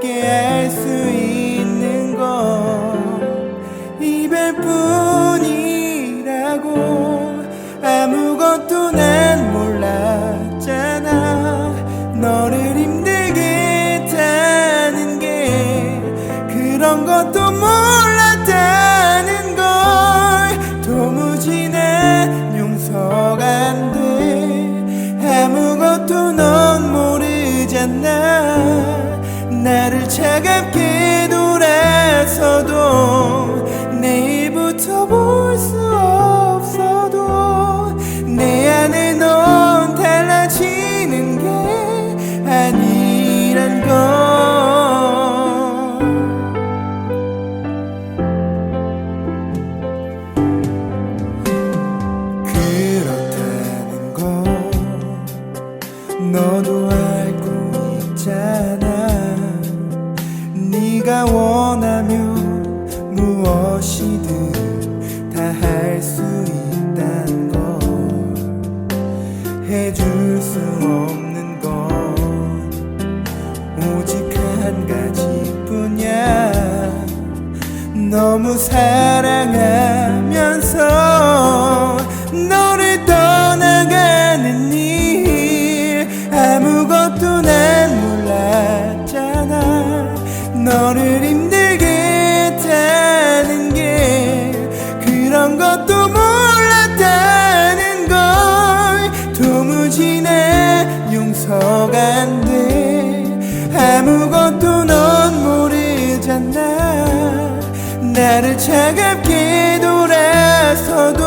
함께 할 수 있는 건 이별뿐이라고 아무것도 난 몰랐잖아. 너를 힘들게 했다는 게 그런 것도 몰랐다는 걸. 도무지 난 용서가 안 돼. 아무것도 넌 모르잖아 나를 차갑게 돌아서도 내일부터 볼 수 없어도 내 안에 넌 달라지는 게 아니란 걸. 그렇다는 걸 너도 알 네가 원하면 무엇이든 다 할 수 있단 걸 해줄 수 없는 건 오직 한 가지뿐이야. 너무 사랑하면서 너를 떠나가는 일 너를 힘들게 했다는 게 그런 것도 몰랐다는 걸. 도무지 난 용서가 안 돼. 아무것도 넌 모르잖아. 나를 차갑게 돌아서도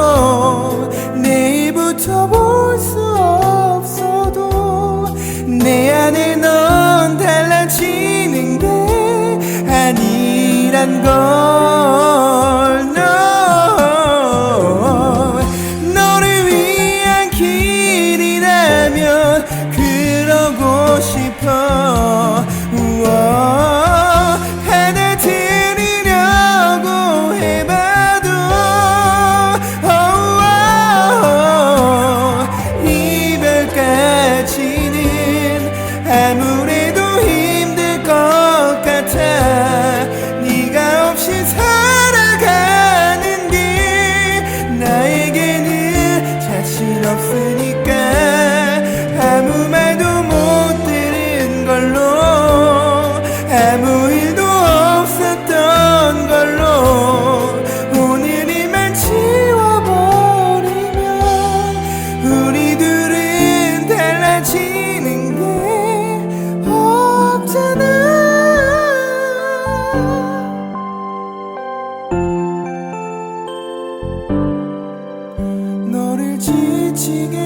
내일부터 볼 수 없어도 내 안에 넌게 아니 아무 일도 없었던 걸로 오늘이만 지워버리면 우리 둘은 달라지는 게 없잖아. 너를 지치게